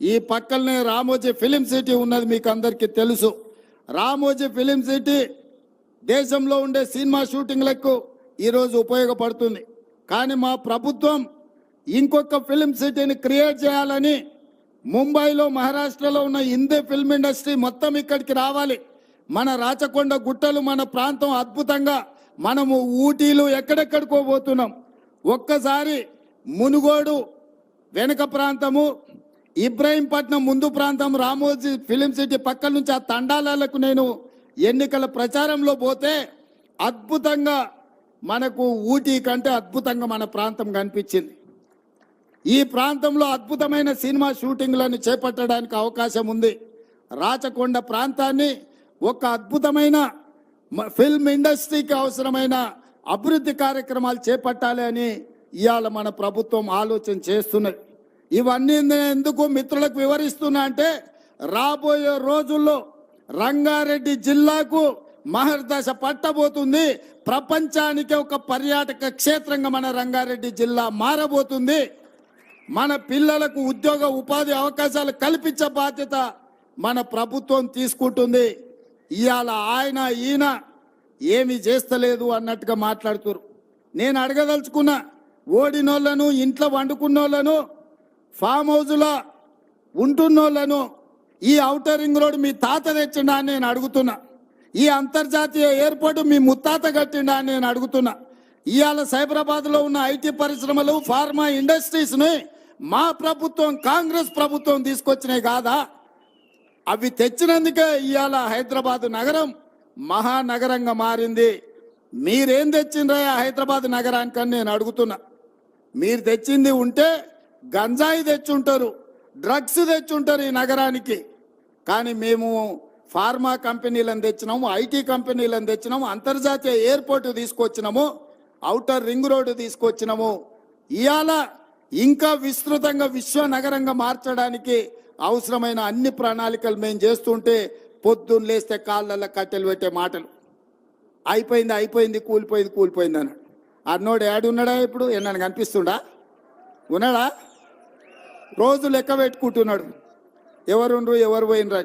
ఈ పక్కనే Ramoji film city ఉన్నది మీకు అందరికీ తెలుసు. రామోజీ ఫిలిం సిటీ దేశంలో ఉండే సినిమా షూటింగ్లకు ఈరోజు ఉపయోగపడుతుంది. కానీ మా ప్రభుత్వం ఇంకొక ఫిలిం సిటీని క్రియేట్ చేయాలని ముంబైలో మహారాష్ట్రలో ఉన్న హిందీ ఫిల్మ్ ఇండస్ట్రీ మొత్తం ఇక్కడికి రావాలి. మన రాచకొండ గుట్టలు మన ప్రాంతం అద్భుతంగా మనము ఊటీలు ఎక్కడెక్కడికో పోతున్నాం. ఒక్కసారి మునుగోడు వెనుక ప్రాంతము ఇబ్రాహీంపట్నం ముందు ప్రాంతం రామోజీ ఫిలిం సిటీ పక్కల నుంచి ఆ తండాలకు నేను ఎన్నికల ప్రచారంలో పోతే అద్భుతంగా మనకు ఊటీ కంటే అద్భుతంగా మన ప్రాంతం కనిపించింది. ఈ ప్రాంతంలో అద్భుతమైన సినిమా షూటింగ్లను చేపట్టడానికి అవకాశం ఉంది. రాచకొండ ప్రాంతాన్ని ఒక అద్భుతమైన ఫిల్మ్ ఇండస్ట్రీకి అవసరమైన అభివృద్ధి కార్యక్రమాలు చేపట్టాలి అని ఇవాళ మన ప్రభుత్వం ఆలోచన చేస్తున్నది. ఇవన్నీ నేను ఎందుకు మిత్రులకు వివరిస్తున్నా అంటే రాబోయే రోజుల్లో రంగారెడ్డి జిల్లాకు మహర్దశ పట్టబోతుంది. ప్రపంచానికి ఒక పర్యాటక క్షేత్రంగా మన రంగారెడ్డి జిల్లా మారబోతుంది. మన పిల్లలకు ఉద్యోగ ఉపాధి అవకాశాలు కల్పించే బాధ్యత మన ప్రభుత్వం తీసుకుంటుంది. ఇవాళ ఆయన ఈయన ఏమి చేస్తలేదు అన్నట్టుగా మాట్లాడుతురు. నేను అడగదలుచుకున్న ఓడినోళ్ళను ఇంట్లో వండుకున్నోళ్ళను ఫామ్ హౌజ్లో ఉంటున్నోళ్ళను ఈ ఔటర్ రింగ్ రోడ్ మీ తాత తెచ్చిండా అని నేను అడుగుతున్నా. ఈ అంతర్జాతీయ ఎయిర్పోర్ట్ మీ ముత్తాత కట్టిండా అని నేను అడుగుతున్నా. ఇవాళ సైబరాబాద్లో ఉన్న ఐటీ పరిశ్రమలు ఫార్మా ఇండస్ట్రీస్ని మా ప్రభుత్వం కాంగ్రెస్ ప్రభుత్వం తీసుకొచ్చినాయి కాదా? అవి తెచ్చినందుకే ఇవాళ హైదరాబాద్ నగరం మహానగరంగా మారింది. మీరేం తెచ్చిండ్రయ్యా హైదరాబాద్ నగరానికని నేను అడుగుతున్నా. మీరు తెచ్చింది ఉంటే గంజాయి తెచ్చుంటారు డ్రగ్స్ తెచ్చుంటారు ఈ నగరానికి. కానీ మేము ఫార్మా కంపెనీలను తెచ్చినాము ఐటీ కంపెనీలను తెచ్చినాము అంతర్జాతీయ ఎయిర్పోర్ట్ తీసుకొచ్చినాము అవుటర్ రింగ్ రోడ్డు తీసుకొచ్చినాము. ఇవాళ ఇంకా విస్తృతంగా విశ్వ నగరంగా మార్చడానికి అవసరమైన అన్ని ప్రణాళికలు మేము చేస్తుంటే పొద్దున్న లేస్తే కాళ్ళల్లో కట్టెలు పెట్టే మాటలు. అయిపోయింది అయిపోయింది కూలిపోయింది కూలిపోయింది అన్నాడు. అన్నోడు ఏడున్నాడా ఇప్పుడు? నన్ను కనిపిస్తుండా? ఉన్నాడా? రోజు లెక్క పెట్టుకుంటున్నాడు. ఎవరుండ్రు ఎవరు పోయినరా